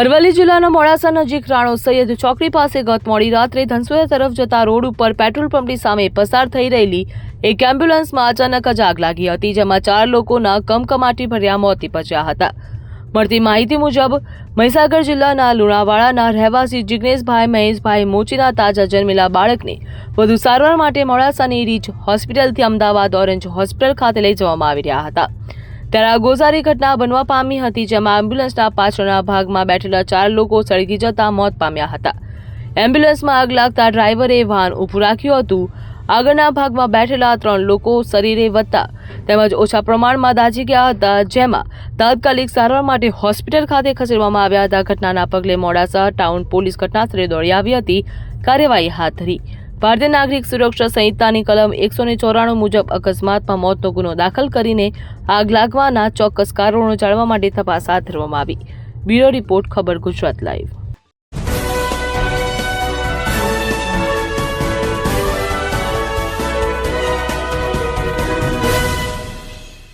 અરવલ્લી જિલ્લાના મોડાસા નજીક રાણો સૈયદ ચોકડી પાસે ગત મોડી રાત્રે ધનસુયા તરફ જતા રોડ ઉપર પેટ્રોલ પંપની સામે પસાર થઈ રહેલી એક એમ્બ્યુલન્સમાં અચાનક જ આગ લાગી હતી, જેમાં ચાર લોકોના કમકમાટી ભર્યા મોત નીપજ્યા હતા. મળતી માહિતી મુજબ, મહીસાગર જિલ્લાના લુણાવાડાના રહેવાસી જિગ્નેશભાઈ, મહેશભાઈ મોચીના તાજા જન્મેલા બાળકને વધુ સારવાર માટે મોડાસાની રીચ હોસ્પિટલથી અમદાવાદ ઓરેન્જ હોસ્પિટલ ખાતે લઈ જવામાં આવી રહ્યા હતા. ત્યારે આ ગોઝારી ઘટના બનવા પામી હતી, જેમાં એમ્બ્યુલન્સના પાછળના ભાગમાં બેઠેલા ચાર લોકો સળગી જતા મોત પામ્યા હતા. એમ્બ્યુલન્સમાં આગ લાગતા ડ્રાઈવરે વાહન ઊભું રાખ્યું હતું. આગળના ભાગમાં બેઠેલા ત્રણ લોકો શરીરે વધતા તેમજ ઓછા પ્રમાણમાં દાઝી ગયા હતા, જેમાં તાત્કાલિક સારવાર માટે હોસ્પિટલ ખાતે ખસેડવામાં આવ્યા હતા. ઘટનાના પગલે મોડાસા ટાઉન પોલીસ ઘટનાસ્થળે દોડી આવી હતી. કાર્યવાહી હાથ ધરી. ભારતીય નાગરિક સુરક્ષા સંહિતાની કલમ એકસો ને ચોરાણું મુજબ અકસ્માતમાં મોતનો ગુનો દાખલ કરીને આગ લાગવાના ચોક્કસ કારણો જાણવા માટે તપાસ હાથ ધરવામાં આવી. બ્યુરો રિપોર્ટ, ખબર ગુજરાત લાઈવ.